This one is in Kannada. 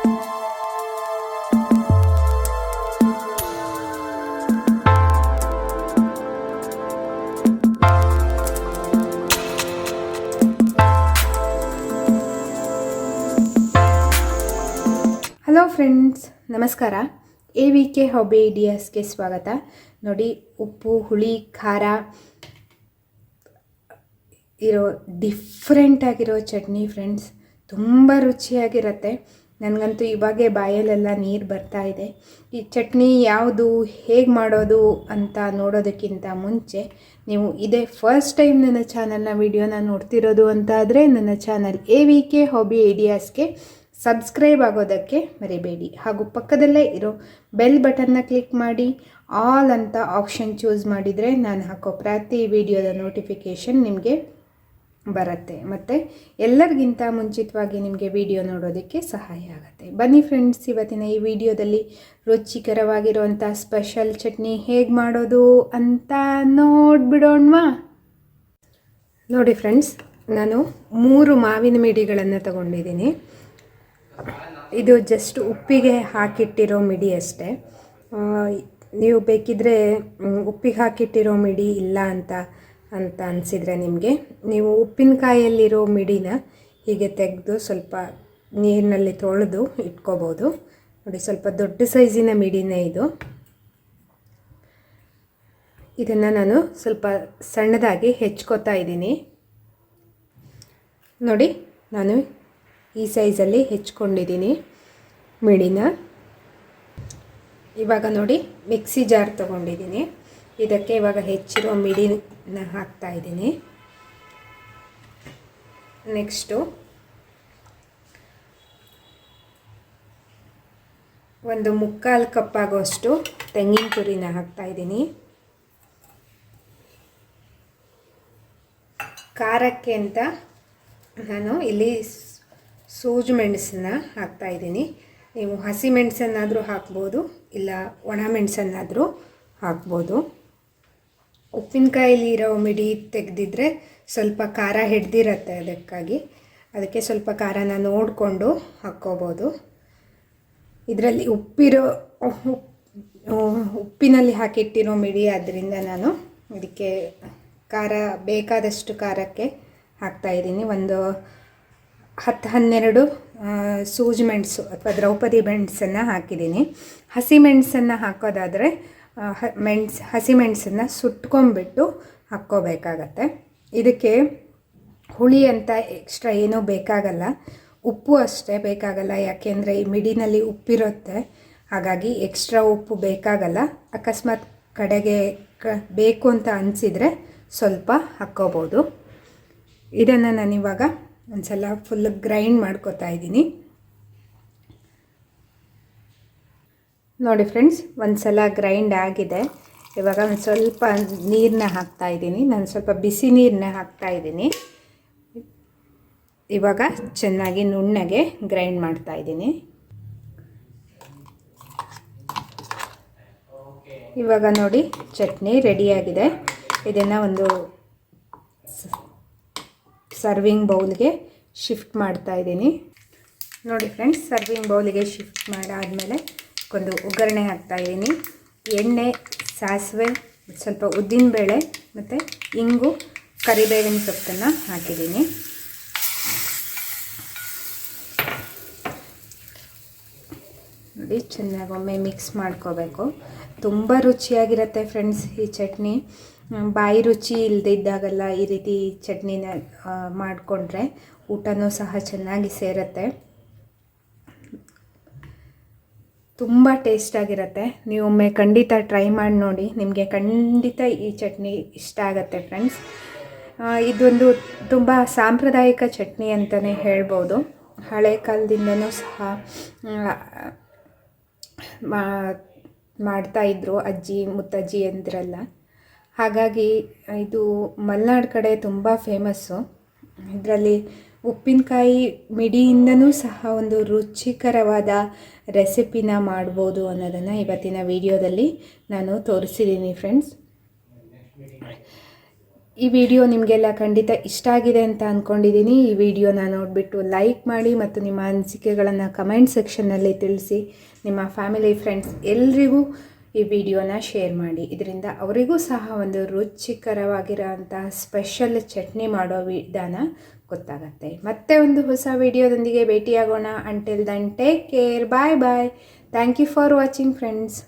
ಹಲೋ ಫ್ರೆಂಡ್ಸ್ ನಮಸ್ಕಾರ. ಎ ವಿ ಕೆ ಹಾಬಿ ಐಡಿಯಾಸ್ಗೆ ಸ್ವಾಗತ. ನೋಡಿ, ಉಪ್ಪು, ಹುಳಿ, ಖಾರ ಇರೋ ಡಿಫ್ರೆಂಟಾಗಿರೋ ಚಟ್ನಿ ಫ್ರೆಂಡ್ಸ್ ತುಂಬ ರುಚಿಯಾಗಿರುತ್ತೆ. ನನಗಂತೂ ಇವಾಗೆ ಬಾಯಲ್ಲೆಲ್ಲ ನೀರು ಬರ್ತಾ ಇದೆ. ಈ ಚಟ್ನಿ ಯಾವುದು, ಹೇಗೆ ಮಾಡೋದು ಅಂತ ನೋಡೋದಕ್ಕಿಂತ ಮುಂಚೆ ನೀವು ಇದೇ ಫಸ್ಟ್ ಟೈಮ್ ನನ್ನ ಚಾನಲ್ನ ವಿಡಿಯೋನ ನೋಡ್ತಿರೋದು ಅಂತ ಆದರೆ ನನ್ನ channel A V K hobby ಐಡಿಯಾಸ್ಗೆ subscribe ಆಗೋದಕ್ಕೆ ಮರಿಬೇಡಿ. ಹಾಗೂ ಪಕ್ಕದಲ್ಲೇ ಇರೋ ಬೆಲ್ ಬಟನ್ನ ಕ್ಲಿಕ್ ಮಾಡಿ ಆಲ್ ಅಂತ ಆಪ್ಷನ್ ಚೂಸ್ ಮಾಡಿದರೆ ನಾನು ಹಾಕೋ ಪ್ರತಿ ವಿಡಿಯೋದ ನೋಟಿಫಿಕೇಷನ್ ನಿಮಗೆ ಬರುತ್ತೆ. ಮತ್ತು ಎಲ್ಲರಿಗಿಂತ ಮುಂಚಿತವಾಗಿ ನಿಮಗೆ ವಿಡಿಯೋ ನೋಡೋದಕ್ಕೆ ಸಹಾಯ ಆಗುತ್ತೆ. ಬನ್ನಿ ಫ್ರೆಂಡ್ಸ್ ಇವತ್ತಿನ ಈ ವಿಡಿಯೋದಲ್ಲಿ ರುಚಿಕರವಾಗಿರುವಂಥ ಸ್ಪೆಷಲ್ ಚಟ್ನಿ ಹೇಗೆ ಮಾಡೋದು ಅಂತ ನೋಡಿಬಿಡೋಣವಾ? ನೋಡಿ ಫ್ರೆಂಡ್ಸ್ ನಾನು ಮೂರು ಮಾವಿನ ಮಿಡಿಗಳನ್ನು ತಗೊಂಡಿದ್ದೀನಿ. ಇದು ಜಸ್ಟ್ ಉಪ್ಪಿಗೆ ಹಾಕಿಟ್ಟಿರೋ ಮಿಡಿ ಅಷ್ಟೇ. ನೀವು ಬೇಕಿದ್ದರೆ ಉಪ್ಪಿಗೆ ಹಾಕಿಟ್ಟಿರೋ ಮಿಡಿ ಇಲ್ಲ ಅಂತ ಅಂತ ಅನಿಸಿದರೆ ನಿಮಗೆ. ನೀವು ಉಪ್ಪಿನಕಾಯಲ್ಲಿರೋ ಮಿಡಿನ ಹೀಗೆ ತೆಗೆದು ಸ್ವಲ್ಪ ನೀರಿನಲ್ಲಿ ತೊಳೆದು ಇಟ್ಕೋಬೋದು. ನೋಡಿ, ಸ್ವಲ್ಪ ದೊಡ್ಡ ಸೈಜಿನ ಮಿಡಿನೇ ಇದು. ಇದನ್ನು ನಾನು ಸ್ವಲ್ಪ ಸಣ್ಣದಾಗಿ ಹೆಚ್ಕೋತಾ ಇದ್ದೀನಿ. ನೋಡಿ, ನಾನು ಈ ಸೈಜಲ್ಲಿ ಹೆಚ್ಕೊಂಡಿದ್ದೀನಿ ಮಿಡಿನ. ಇವಾಗ ನೋಡಿ, ಮಿಕ್ಸಿ ಜಾರ್ ತೊಗೊಂಡಿದ್ದೀನಿ. ಇದಕ್ಕೆ ಇವಾಗ ಹೆಚ್ಚಿರೋ ಮಿಡಿನ ಹಾಕ್ತಾ ಇದ್ದೀನಿ. ನೆಕ್ಸ್ಟು ಒಂದು ಮುಕ್ಕಾಲು ಕಪ್ ಆಗೋಷ್ಟು ತೆಂಗಿನ ತುರಿನ ಹಾಕ್ತಾ ಇದ್ದೀನಿ. ಖಾರಕ್ಕೆ ಅಂತ ನಾನು ಇಲ್ಲಿ ಸೂಜು ಮೆಣಸನ್ನ ಹಾಕ್ತಾ ಇದ್ದೀನಿ. ನೀವು ಹಸಿ ಮೆಣಸನ್ನಾದರೂ ಹಾಕ್ಬೋದು, ಇಲ್ಲ ಒಣ ಮೆಣಸನ್ನಾದರೂ ಹಾಕ್ಬೋದು. ಉಪ್ಪಿನಕಾಯಲ್ಲಿ ಇರೋ ಮಿಡಿ ತೆಗೆದಿದ್ರೆ ಸ್ವಲ್ಪ ಖಾರ ಹಿಡ್ದಿರತ್ತೆ ಅದಕ್ಕಾಗಿ. ಅದಕ್ಕೆ ಸ್ವಲ್ಪ ಖಾರನ ನೋಡಿಕೊಂಡು ಹಾಕ್ಕೋಬೋದು. ಇದರಲ್ಲಿ ಉಪ್ಪಿರೋ, ಉಪ್- ಉಪ್ಪಿನಲ್ಲಿ ಹಾಕಿಟ್ಟಿರೋ ಮಿಡಿ ಆದ್ದರಿಂದ ನಾನು ಇದಕ್ಕೆ ಖಾರ, ಬೇಕಾದಷ್ಟು ಖಾರಕ್ಕೆ ಹಾಕ್ತಾಯಿದ್ದೀನಿ ಒಂದು ಹತ್ತು ಹನ್ನೆರಡು ಸೂಜಿ ಮೆಣಸು ಅಥವಾ ದ್ರೌಪದಿ ಮೆಣಸನ್ನು ಹಾಕಿದ್ದೀನಿ. ಹಸಿ ಮೆಣಸನ್ನು ಹಾಕೋದಾದರೆ ಮೆಣಸು, ಹಸಿ ಮೆಣಸನ್ನು ಸುಟ್ಕೊಂಡ್ಬಿಟ್ಟು ಹಾಕ್ಕೋಬೇಕಾಗತ್ತೆ. ಇದಕ್ಕೆ ಹುಳಿ ಅಂತ ಎಕ್ಸ್ಟ್ರಾ ಏನೂ ಬೇಕಾಗಲ್ಲ. ಉಪ್ಪು ಅಷ್ಟೇ ಬೇಕಾಗಲ್ಲ, ಯಾಕೆಂದರೆ ಈ ಮಿಡಿನಲ್ಲಿ ಉಪ್ಪಿರುತ್ತೆ. ಹಾಗಾಗಿ ಎಕ್ಸ್ಟ್ರಾ ಉಪ್ಪು ಬೇಕಾಗಲ್ಲ. ಅಕಸ್ಮಾತ್ ಕಡೆಗೆ ಕ, ಬೇಕು ಅಂತ ಅನಿಸಿದರೆ ಸ್ವಲ್ಪ ಹಾಕ್ಕೋಬೋದು. ಇದನ್ನು ನಾನಿವಾಗ ಒಂದು ಸಲ ಫುಲ್ ಗ್ರೈಂಡ್ ಮಾಡ್ಕೋತಾ ಇದ್ದೀನಿ. ನೋಡಿ ಫ್ರೆಂಡ್ಸ್ ಒಂದು ಸಲ ಗ್ರೈಂಡ್ ಆಗಿದೆ. ಇವಾಗ ಒಂದು ಸ್ವಲ್ಪ ನೀರನ್ನ ಹಾಕ್ತಾ ಇದ್ದೀನಿ. ನಾನು ಸ್ವಲ್ಪ ಬಿಸಿ ನೀರನ್ನ ಹಾಕ್ತಾ ಇದ್ದೀನಿ. ಇವಾಗ ಚೆನ್ನಾಗಿ ನುಣ್ಣಗೆ ಗ್ರೈಂಡ್ ಮಾಡ್ತಾ ಇದ್ದೀನಿ. ಇವಾಗ ನೋಡಿ, ಚಟ್ನಿ ರೆಡಿಯಾಗಿದೆ ಇದನ್ನು ಒಂದು ಸರ್ವಿಂಗ್ ಬೌಲ್ಗೆ ಶಿಫ್ಟ್ ಮಾಡ್ತಾ ಇದ್ದೀನಿ. ನೋಡಿ ಫ್ರೆಂಡ್ಸ್ ಸರ್ವಿಂಗ್ ಬೌಲಿಗೆ ಶಿಫ್ಟ್ ಮಾಡಾದಮೇಲೆ ಒಂದು ಒಗ್ಗರಣೆ ಹಾಕ್ತಾ ಇದ್ದೀನಿ. ಎಣ್ಣೆ, ಸಾಸಿವೆ, ಸ್ವಲ್ಪ ಉದ್ದಿನಬೇಳೆ ಮತ್ತು ಇಂಗು, ಕರಿಬೇವಿನ ಸೊಪ್ಪನ್ನು ಹಾಕಿದ್ದೀನಿ. ನೋಡಿ, ಚೆನ್ನಾಗಿ ಒಮ್ಮೆ ಮಿಕ್ಸ್ ಮಾಡ್ಕೋಬೇಕು. ತುಂಬ ರುಚಿಯಾಗಿರುತ್ತೆ ಫ್ರೆಂಡ್ಸ್ ಈ ಚಟ್ನಿ. ಬಾಯಿ ರುಚಿ ಇಲ್ಲದಿದ್ದಾಗಲ್ಲ ಈ ರೀತಿ ಚಟ್ನಿನ ಮಾಡಿಕೊಂಡ್ರೆ ಊಟನೂ ಸಹ ಚೆನ್ನಾಗಿ ಸೇರುತ್ತೆ. ತುಂಬ ಟೇಸ್ಟಾಗಿರುತ್ತೆ ನೀವು ಒಮ್ಮೆ ಖಂಡಿತ ಟ್ರೈ ಮಾಡಿ ನೋಡಿ. ನಿಮಗೆ ಖಂಡಿತ ಈ ಚಟ್ನಿ ಇಷ್ಟ ಆಗುತ್ತೆ ಫ್ರೆಂಡ್ಸ್ ಇದೊಂದು ತುಂಬ ಸಾಂಪ್ರದಾಯಿಕ ಚಟ್ನಿ ಅಂತಲೇ ಹೇಳ್ಬೋದು. ಹಳೆ ಕಾಲದಿಂದನೂ ಸಹ ಮಾಡ್ತಾ ಇದ್ದರು ಅಜ್ಜಿ, ಮುತ್ತಜ್ಜಿ ಅಂದ್ರಲ್ಲ. ಹಾಗಾಗಿ ಇದು ಮಲೆನಾಡು ಕಡೆ ತುಂಬ ಫೇಮಸ್ಸು ಇದರಲ್ಲಿ ಉಪ್ಪಿನಕಾಯಿ ಮಿಡಿಯಿಂದನೂ ಸಹ ಒಂದು ರುಚಿಕರವಾದ ರೆಸಿಪಿನ ಮಾಡ್ಬೋದು ಅನ್ನೋದನ್ನು ಇವತ್ತಿನ ವಿಡಿಯೋದಲ್ಲಿ ನಾನು ತೋರಿಸಿದ್ದೀನಿ ಫ್ರೆಂಡ್ಸ್. ಈ ವಿಡಿಯೋ ನಿಮಗೆಲ್ಲ ಖಂಡಿತ ಇಷ್ಟ ಆಗಿದೆ ಅಂತ ಅಂದ್ಕೊಂಡಿದ್ದೀನಿ ಈ ವಿಡಿಯೋನ ನೋಡಿಬಿಟ್ಟು ಲೈಕ್ ಮಾಡಿ ಮತ್ತು ನಿಮ್ಮ ಅನಿಸಿಕೆಗಳನ್ನು ಕಮೆಂಟ್ ಸೆಕ್ಷನ್ನಲ್ಲಿ ತಿಳಿಸಿ. ನಿಮ್ಮ ಫ್ಯಾಮಿಲಿ, ಫ್ರೆಂಡ್ಸ್ ಎಲ್ರಿಗೂ ಈ ವಿಡಿಯೋನ ಶೇರ್ ಮಾಡಿ. ಇದರಿಂದ ಅವರಿಗೂ ಸಹ ಒಂದು ರುಚಿಕರವಾಗಿರೋಂತಹ ಸ್ಪೆಷಲ್ ಚಟ್ನಿ ಮಾಡೋ ವಿಧಾನ ಗೊತ್ತಾಗತ್ತೆ. ಮತ್ತೆ ಒಂದು ಹೊಸ ವಿಡಿಯೋದೊಂದಿಗೆ ಭೇಟಿಯಾಗೋಣ. Until then take care bye bye thank you for watching friends